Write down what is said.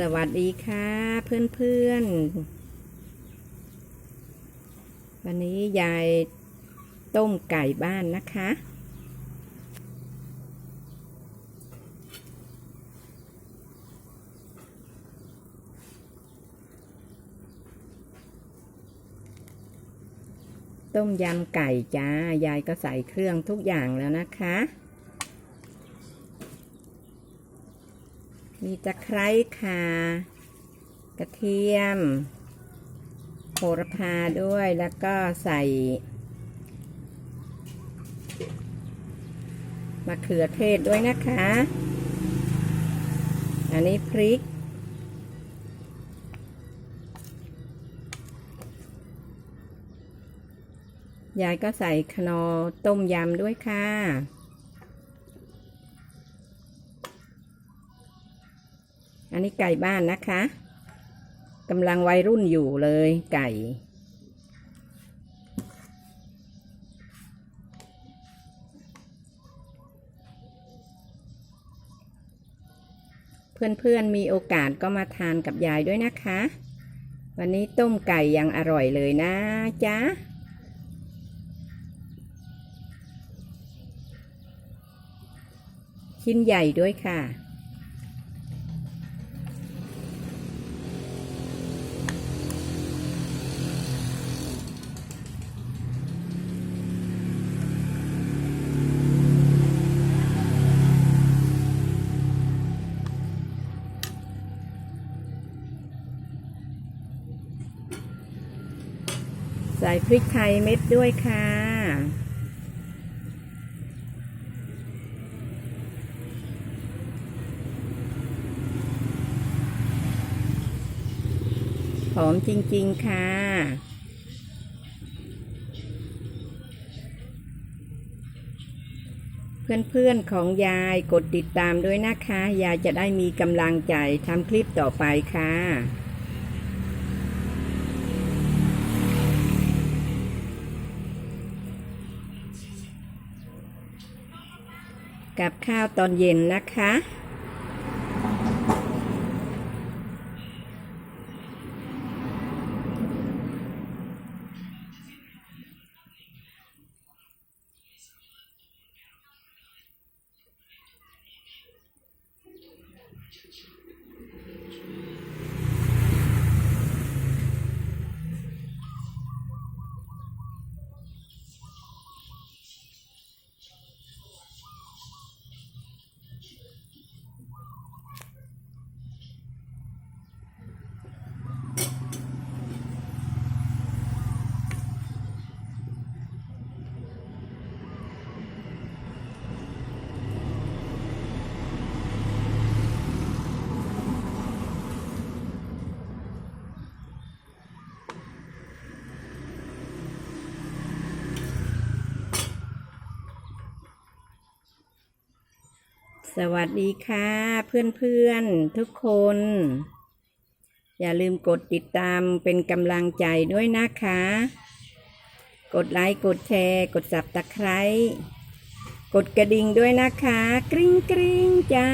สวัสดีค่ะเพื่อนๆ วันนี้ยายต้มไก่บ้านนะคะ ต้มยำไก่จ้า ยายก็ใส่เครื่องทุกอย่างแล้วนะคะ มีตะไคร้ค่ะ กระเทียม โหระพาด้วยแล้วก็ใส่มะเขือเทศด้วยนะคะ อันนี้พริก ยายก็ใส่ขนอต้มยำด้วยค่ะ นนี้ไก่บ้านนะคะกำลังวัยรุ่นอยู่เลยไก่ เพื่อนๆมีโอกาสก็มาทานกับยายด้วยนะคะ วันนี้ต้มไก่ยังอร่อยเลยนะจ๊ะชิ้นใหญ่ด้วยค่ะ ส่พริกไทยเม็ดด้วยค่ะ หอมจริง ๆ ค่ะเพื่อนๆของยายกดติดตามด้วยนะคะ ยายจะได้มีกำลังใจทำคลิปต่อไปค่ะ กับข้าวตอนเย็นนะคะ สวัสดีค่ะเพื่อนๆทุกคน อย่าลืมกดติดตามเป็นกำลังใจด้วยนะคะ กดไลค์กดแชร์ กดสับตะไคร้กดกระดิ่งด้วยนะคะ กริ๊งกริ๊งจ้า